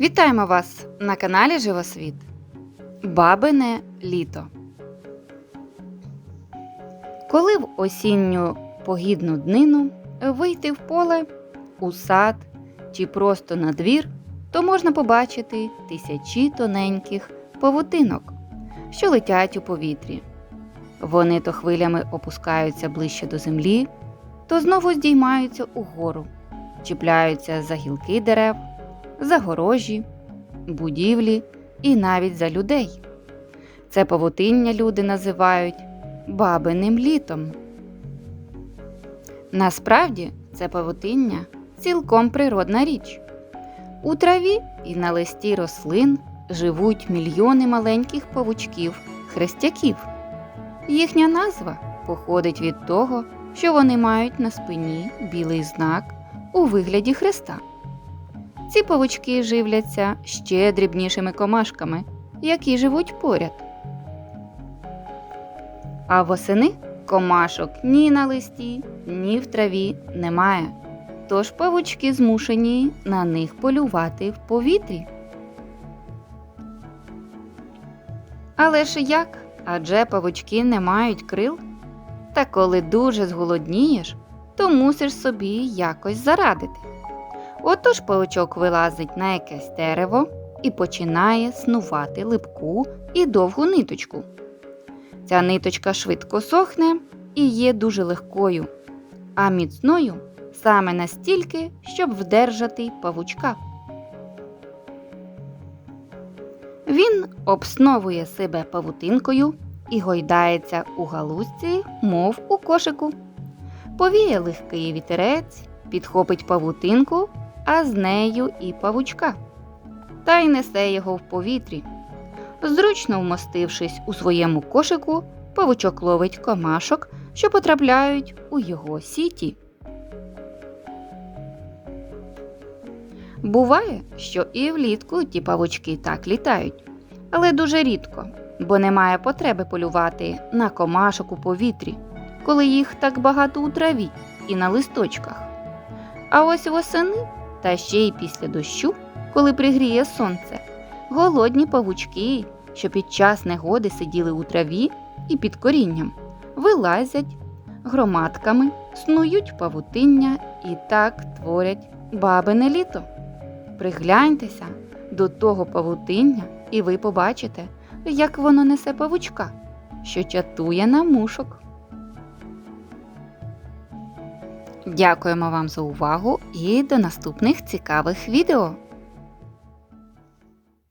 Вітаємо вас на каналі Живосвіт. Бабине літо. Коли в осінню погідну днину вийти в поле, у сад чи просто на двір, то можна побачити тисячі тоненьких павутинок, що летять у повітрі. Вони то хвилями опускаються ближче до землі, то знову здіймаються угору, чіпляються за гілки дерев, за горожі, будівлі і навіть за людей. Це павутиння люди називають бабиним літом. Насправді це павутиння цілком природна річ. У траві і на листі рослин живуть мільйони маленьких павучків хрестяків. Їхня назва походить від того, що вони мають на спині білий знак у вигляді хреста. Ці павучки живляться ще дрібнішими комашками, які живуть поряд. А восени комашок ні на листі, ні в траві немає. Тож павучки змушені на них полювати в повітрі. Але ж як? Адже павучки не мають крил. Та коли дуже зголоднієш, то мусиш собі якось зарадити. Отож павучок вилазить на якесь дерево і починає снувати липку і довгу ниточку. Ця ниточка швидко сохне і є дуже легкою, а міцною саме настільки, щоб вдержати павучка. Він обсновує себе павутинкою і гойдається у галузці, мов у кошику. Повіє легкий вітерець, підхопить павутинку, а з нею і павучка, та й несе його в повітрі. Зручно вмостившись у своєму кошику, павучок ловить комашок, що потрапляють у його сіті. Буває, що і влітку ті павучки так літають, але дуже рідко, бо немає потреби полювати на комашок у повітрі, коли їх так багато у траві і на листочках. А ось восени, та ще й після дощу, коли пригріє сонце, голодні павучки, що під час негоди сиділи у траві і під корінням, вилазять громадками, снують павутиння і так творять бабине літо. Пригляньтеся до того павутиння, і ви побачите, як воно несе павучка, що чатує на мушок. Дякуємо вам за увагу і до наступних цікавих відео!